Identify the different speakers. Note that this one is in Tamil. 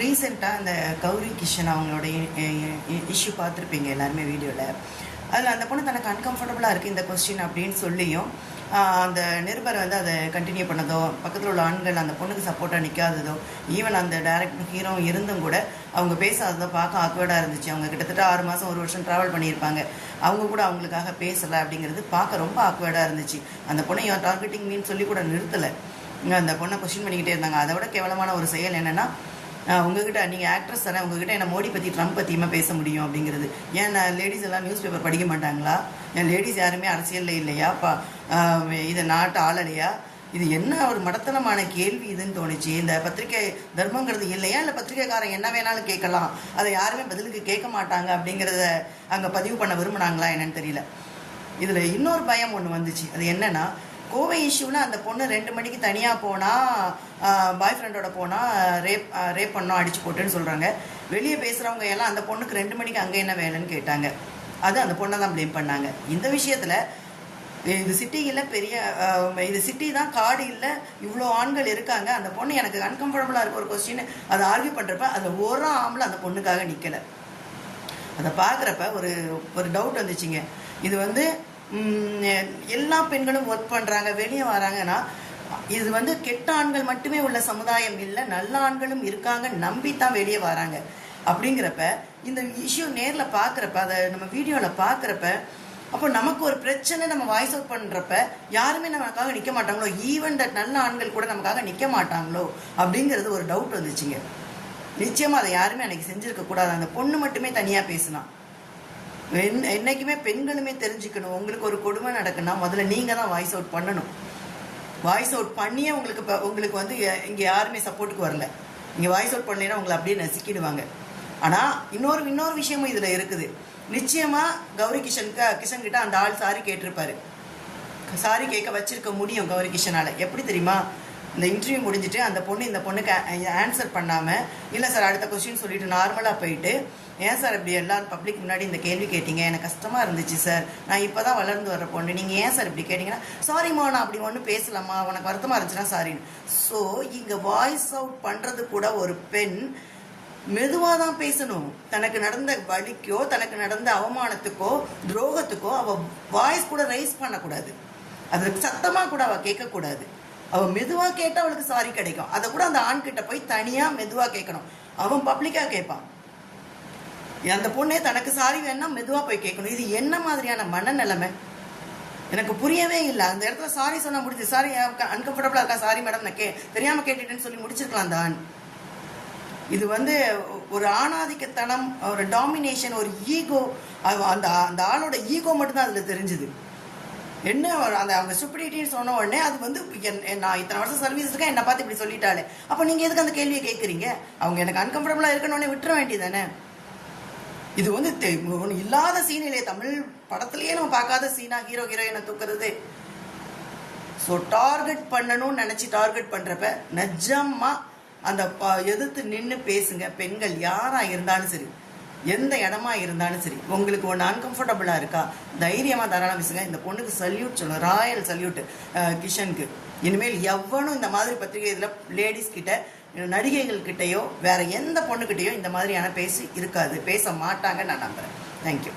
Speaker 1: ரீசெண்டாக அந்த கௌரி கிஷன் அவங்களோட இஷ்யூ பார்த்துருப்பீங்க எல்லாருமே வீடியோவில் அதில் அந்த பொண்ணு தனக்கு அன்கம்ஃபர்டபுளாக இருக்குது இந்த கொஸ்டின் அப்படின்னு சொல்லியும் அந்த நிருபர் வந்து அதை கண்டினியூ பண்ணதோ பக்கத்தில் உள்ள ஆண்கள் அந்த பொண்ணுக்கு சப்போர்ட்டாக நிற்காததோ ஈவன் அந்த டேரக்டர் ஹீரோ இருந்தும் கூட அவங்க பேசாததோ பார்க்க ஆக்வர்டாக இருந்துச்சு. அவங்க கிட்டத்தட்ட ஆறு மாதம் ஒரு வருஷம் ட்ராவல் பண்ணியிருப்பாங்க. அவங்க கூட அவங்களுக்காக பேசலை அப்படிங்கிறது பார்க்க ரொம்ப ஆக்வர்டாக இருந்துச்சு. அந்த பொண்ணை டார்கெட்டிங் மீன் சொல்லி கூட நிறுத்தலை. அந்த பொண்ணை கொஸ்டின் பண்ணிக்கிட்டே இருந்தாங்க. அதை விட கேவலமான ஒரு செயல் என்னென்னா உங்ககிட்ட நீங்கள் ஆக்ட்ரஸ் தானே உங்ககிட்ட என்ன மோடி பற்றி ட்ரம்ப் பற்றியுமே பேச முடியும் அப்படிங்கிறது? ஏன் நான் லேடிஸ் எல்லாம் நியூஸ் பேப்பர் படிக்க மாட்டாங்களா? ஏன் லேடிஸ் யாருமே அரசியலில் இல்லையா? பா இதை இது நாட்டு ஆளலையா? இது என்ன ஒரு மடத்தனமான கேள்வி இதுன்னு தோணுச்சு. இந்த பத்திரிக்கை தர்மங்கிறது இல்லையா? இல்லை பத்திரிகைக்காரன் என்ன வேணாலும் கேட்கலாம். அதை யாருமே பதிலுக்கு கேட்க மாட்டாங்க அப்படிங்கிறத அங்கே பதிவு பண்ண விரும்புனாங்களா என்னன்னு தெரியல. இதில் இன்னொரு பயம் ஒன்று வந்துச்சு. அது என்னன்னா கோவை இஷ்யூவில் அந்த பொண்ணு ரெண்டு மணிக்கு தனியாக போனால் பாய் ஃப்ரெண்டோட போனால் ரேப் ரேப் பண்ணோம் அடிச்சு போட்டுன்னு சொல்கிறாங்க வெளியே பேசுகிறவங்க எல்லாம் அந்த பொண்ணுக்கு ரெண்டு மணிக்கு அங்கே என்ன வேணும்னு கேட்டாங்க. அது அந்த பொண்ணை தான் ப்ளேம் பண்ணாங்க. இந்த விஷயத்தில் இது சிட்டியில் பெரிய இது சிட்டி தான் காடு இல்லை இவ்வளோ ஆண்கள் இருக்காங்க. அந்த பொண்ணு எனக்கு அன்கம்ஃபர்டபுளாக இருக்க ஒரு கொஸ்டின் அதை ஆர்கியூ பண்ணுறப்ப அதில் ஒரு ஆம்பளை அந்த பொண்ணுக்காக நிற்கலை அதை பார்க்குறப்ப ஒரு ஒரு டவுட் வந்துச்சுங்க. இது வந்து எல்லா பெண்களும் ஒர்க் பண்ணுறாங்க வெளியே வராங்கன்னா இது வந்து கெட்ட ஆண்கள் மட்டுமே உள்ள சமுதாயம் இல்லை நல்ல ஆண்களும் இருக்காங்க நம்பி தான் வெளியே வராங்க. அப்படிங்கிறப்ப இந்த இஷ்யூ நேரில் பார்க்குறப்ப அதை நம்ம வீடியோவில் பார்க்குறப்ப அப்போ நமக்கு ஒரு பிரச்சனை நம்ம வாய்ஸ் அவுட் பண்ணுறப்ப யாருமே நமக்காக நிற்க மாட்டாங்களோ ஈவன் தட் நல்ல ஆண்கள் கூட நமக்காக நிற்க மாட்டாங்களோ அப்படிங்கிறது ஒரு டவுட் வந்துச்சுங்க. நிச்சயமாக அதை யாருமே அன்னைக்கு செஞ்சுருக்க கூடாது அந்த பொண்ணு மட்டுமே தனியாக பேசினா. என்- என்னைக்குமே பெண்களுமே தெரிஞ்சுக்கணும். உங்களுக்கு ஒரு கொடுமை நடக்குன்னா முதல்ல நீங்க தான் வாய்ஸ் அவுட் பண்ணணும். வாய்ஸ் அவுட் பண்ணியே உங்களுக்கு இப்போ உங்களுக்கு வந்து இங்கே இங்க யாருமே சப்போர்ட்டுக்கு வரல. இங்க வாய்ஸ் அவுட் பண்ணலைன்னா உங்களை அப்படியே நசுக்கிடுவாங்க. ஆனா இன்னொரு இன்னொரு விஷயமும் இதுல இருக்குது. நிச்சயமா கௌரி கிஷன் கிஷன் கிட்ட அந்த ஆள் சாரி கேட்டிருப்பாரு. சாரி கேட்க வச்சிருக்க முடியும் கௌரி கிஷனால. எப்படி தெரியுமா? இந்த இன்டர்வியூ முடிஞ்சிட்டு அந்த பொண்ணு இந்த பொண்ணுக்கு ஆன்சர் பண்ணாமல் இல்லை சார் அடுத்த கொஸ்டின் சொல்லிட்டு நார்மலாக போயிட்டு ஏன் சார் இப்படி எல்லாரும் பப்ளிக் முன்னாடி இந்த கேள்வி கேட்டீங்க? எனக்கு கஷ்டமாக இருந்துச்சு சார் நான் இப்போ தான் வளர்ந்து வர பொண்ணு. நீங்கள் ஏன் சார் இப்படி கேட்டீங்கன்னா சாரிம்மா நான் அப்படி ஒன்றும் பேசலாமா உனக்கு வருத்தமாக இருந்துச்சுன்னா சாரின்னு ஸோ இங்கே வாய்ஸ் அவுட் பண்ணுறது கூட ஒரு பெண் மெதுவாக தான் பேசணும். தனக்கு நடந்த வலிக்கோ தனக்கு நடந்த அவமானத்துக்கோ துரோகத்துக்கோ அவள் வாய்ஸ் கூட ரைஸ் பண்ணக்கூடாது. அது சத்தமாக கூட அவள் கேட்கக்கூடாது. அவள் மெதுவாக கேட்டால் அவளுக்கு சாரி கிடைக்கும். அதை கூட அந்த ஆண் கிட்ட போய் தனியாக மெதுவாக கேட்கணும் அவன் பப்ளிக்காக கேட்பான் அந்த பொண்ணே தனக்கு சாரி வேணா மெதுவாக போய் கேட்கணும் இது என்ன மாதிரியான மனநிலைமை எனக்கு புரியவே இல்லை. அந்த இடத்துல சாரி சொன்னால் முடிஞ்சு சாரி அன்கம்ஃபர்டபுளாக இருக்கா? சாரி மேடம் நான் கே தெரியாமல் கேட்டுட்டேன்னு சொல்லி முடிச்சிருக்கலாம் அந்த ஆண். இது வந்து ஒரு ஆணாதிக்கத்தனம் ஒரு டாமினேஷன் ஒரு ஈகோ அந்த அந்த ஆளோட ஈகோ மட்டும்தான் அதில் தெரிஞ்சுது. என்ன அந்த அவங்க ஸ்டூபிடிட்டின்னு சொன்ன உடனே அது வந்து என்- நான் இத்தனை வருஷம் சர்வீஸ் இருக்கேன் என்னை பார்த்து இப்படி சொல்லிட்டாலே அப்போ நீங்கள் எதுக்கு அந்த கேள்வியை கேட்குறீங்க அவங்க எனக்கு அன்கம்ஃபர்டபுளாக இருக்கணும்னே விட்டுற வேண்டியதானே இது வந்து ஒன்று இல்லாத சீன் இல்லையே. தமிழ் படத்துலயே நம்ம பார்க்காத சீனா ஹீரோ ஹீரோயினை தூக்குறது. ஸோ டார்கெட் பண்ணணும்னு நினச்சி டார்கெட் பண்ணுறப்ப நிஜமாக அந்த ப- எதிர்த்து நின்று பேசுங்க. பெண்கள் யாராக இருந்தாலும் சரி எந்த இடமா இருந்தாலும் சரி உங்களுக்கு ஒன்று அன்கம்ஃபர்டபுளாக இருக்கா தைரியமாக தாராளம் பேசுங்க. இந்த பொண்ணுக்கு சல்யூட் சொல்லணும் ராயல் சல்யூட் கிஷனுக்கு. இனிமேல் எவனும் இந்த மாதிரி பத்திரிகை இதில் லேடிஸ் கிட்ட நடிகைகள் கிட்டேயோ வேற எந்த பொண்ணுக்கிட்டேயோ இந்த மாதிரியான பேசி இருக்காது. பேச மாட்டாங்கன்னு நான் நம்புகிறேன் தேங்க்யூ